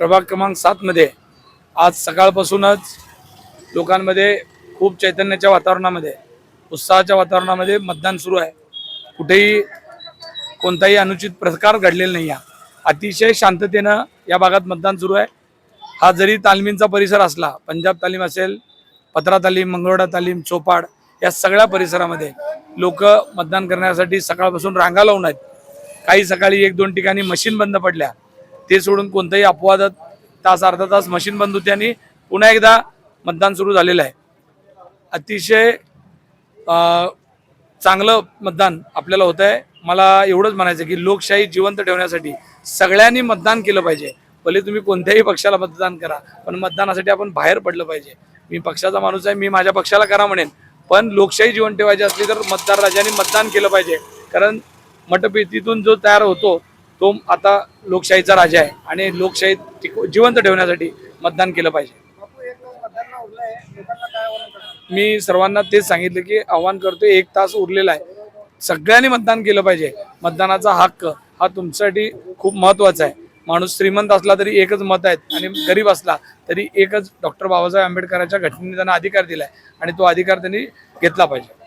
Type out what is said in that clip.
प्रभाग क्रमांक सातमध्ये आज सकाळपासूनच लोकांमध्ये खूप चैतन्याच्या वातावरणामध्ये उत्साहाच्या वातावरणामध्ये मतदान सुरू आहे. कुठेही कोणताही अनुचित प्रकार घडलेला नाही आहे. अतिशय शांततेनं या भागात मतदान सुरू आहे. हा जरी तालमींचा परिसर असला पंजाब तालीम असेल पत्रा तालीम मंगळवडा तालीम चोपाड या सगळ्या परिसरामध्ये लोक मतदान करण्यासाठी सकाळपासून रांगा लावून आहेत. काही सकाळी एक दोन ठिकाणी मशीन बंद पडल्या. ते सोडून कोणत्याही अपवादात तास अर्धा तास मशीन बंद होती आणि पुन्हा एकदा मतदान सुरू झालेलं आहे. अतिशय चांगलं मतदान आपल्याला होत आहे. मला एवढंच म्हणायचं की लोकशाही जिवंत ठेवण्यासाठी सगळ्यांनी मतदान केलं पाहिजे. भले तुम्ही कोणत्याही पक्षाला मतदान करा पण मतदानासाठी आपण बाहेर पडलं पाहिजे. मी पक्षाचा माणूस आहे मी माझ्या पक्षाला करा म्हणेन. पण लोकशाही जिवंत ठेवायची असली तर मतदार राजांनी मतदान केलं पाहिजे. कारण मतपेटीतून जो तयार होतो तो आता लोकशाहीचा राजा आहे आणि लोकशाही जिवंत ठेवण्यासाठी मतदान केलं पाहिजे. मी सर्वांना तेच सांगितलं की आव्हान करतो एक तास उरलेला आहे. सगळ्यांनी मतदान केलं पाहिजे. मतदानाचा हक्क हा तुमच्यासाठी खूप महत्त्वाचा आहे. माणूस श्रीमंत असला तरी एकच मत आहेत आणि गरीब असला तरी एकच डॉक्टर बाबासाहेब आंबेडकरांच्या घटनेने त्यांना अधिकार दिलाय आणि तो अधिकार त्यांनी घेतला पाहिजे.